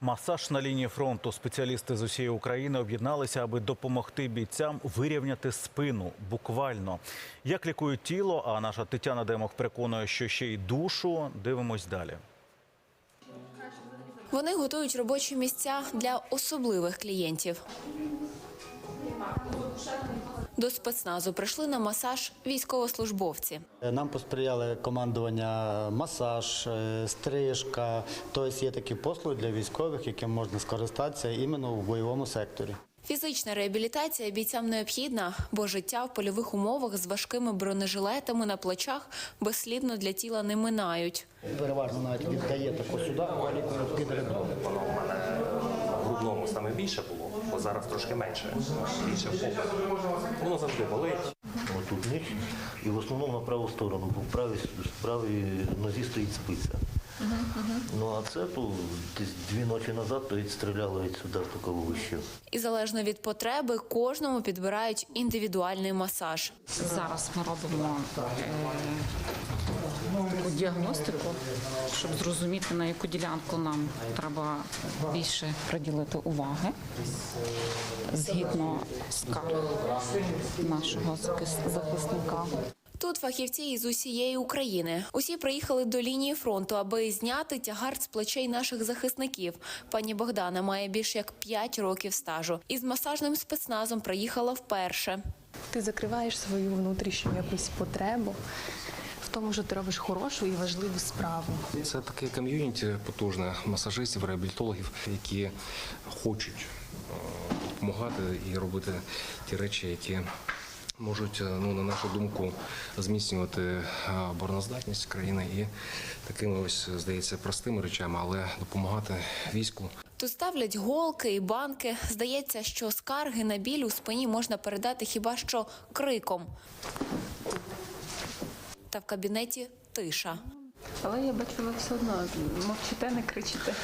Масаж на лінії фронту. Спеціалісти з усієї України об'єдналися, аби допомогти бійцям вирівняти спину. Буквально як лікують тіло. А наша Тетяна Демох переконує, що ще й душу. Дивимось далі. Вони готують робочі місця для особливих клієнтів. До спецназу прийшли на масаж військовослужбовці. Нам посприяли командування масаж, е, стрижка. Тобто є такі послуги для військових, яким можна скористатися іменно в бойовому секторі. Фізична реабілітація бійцям необхідна, бо життя в польових умовах з важкими бронежилетами на плечах безслідно для тіла не минають. Переважно навіть віддає тако сюди, під ребро. Воно мене в грудному саме більше було, бо зараз трошки менше. Більше попит. Воно завжди болить. Отут ніч. і в основному на праву сторону, бо в правій, в правій нозі стоїть спиця. Ну а це то десь дві ночі назад то відстріляли від сюди в таку вищу. І залежно від потреби, кожному підбирають індивідуальний масаж. Зараз ми робимо е, таку діагностику, щоб зрозуміти, на яку ділянку нам треба більше приділити уваги згідно скарг нашого захисника. Тут фахівці із усієї України. Усі приїхали до лінії фронту, аби зняти тягар з плечей наших захисників. Пані Богдана має більш як 5 років стажу. Із масажним спецназом приїхала вперше. Ти закриваєш свою внутрішню якусь потребу в тому, що ти робиш хорошу і важливу справу. Це таке ком'юніті потужне масажистів, реабілітологів, які хочуть е, допомагати і робити ті речі, які можуть, е, ну на нашу думку, зміцнювати е, обороноздатність країни і такими ось здається простими речами, але допомагати війську. Тут ставлять голки і банки. Здається, що скарги на біль у спині можна передати хіба що криком. Та в кабінеті тиша. Але я бачу, ви все одно мовчите, не кричите.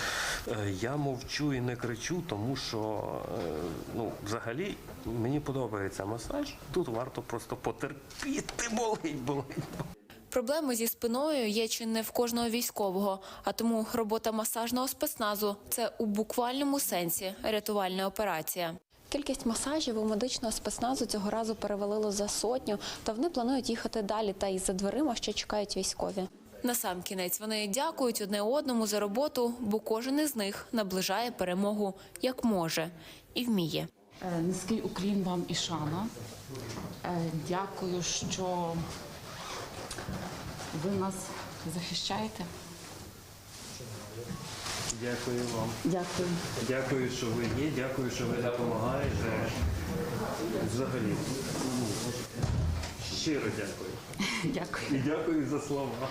Е, Я мовчу і не кричу, тому що е, ну, взагалі мені подобається масаж. Тут варто просто потерпіти, болить, болить. Проблеми зі спиною є чи не в кожного військового, а тому робота масажного спецназу це у буквальному сенсі рятувальна операція. Кількість масажів у медичного спецназу цього разу перевалило за сотню, та вони планують їхати далі. Та із за дверима ще чекають військові. Насамкінець вони дякують одне одному за роботу, бо кожен із них наближає перемогу як може і вміє. Е, Низький уклін вам і шана. Е, Дякую, що ви нас захищаєте. Дякую вам. Дякую. Дякую, що ви є, дякую, що ви допомагаєте. Взагалі. Щиро дякую. Дякую. І дякую за слова.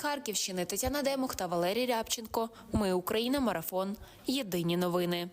Харківщини Тетяна Демок та Валерій Рябченко. Ми Україна. Марафон. Єдині новини.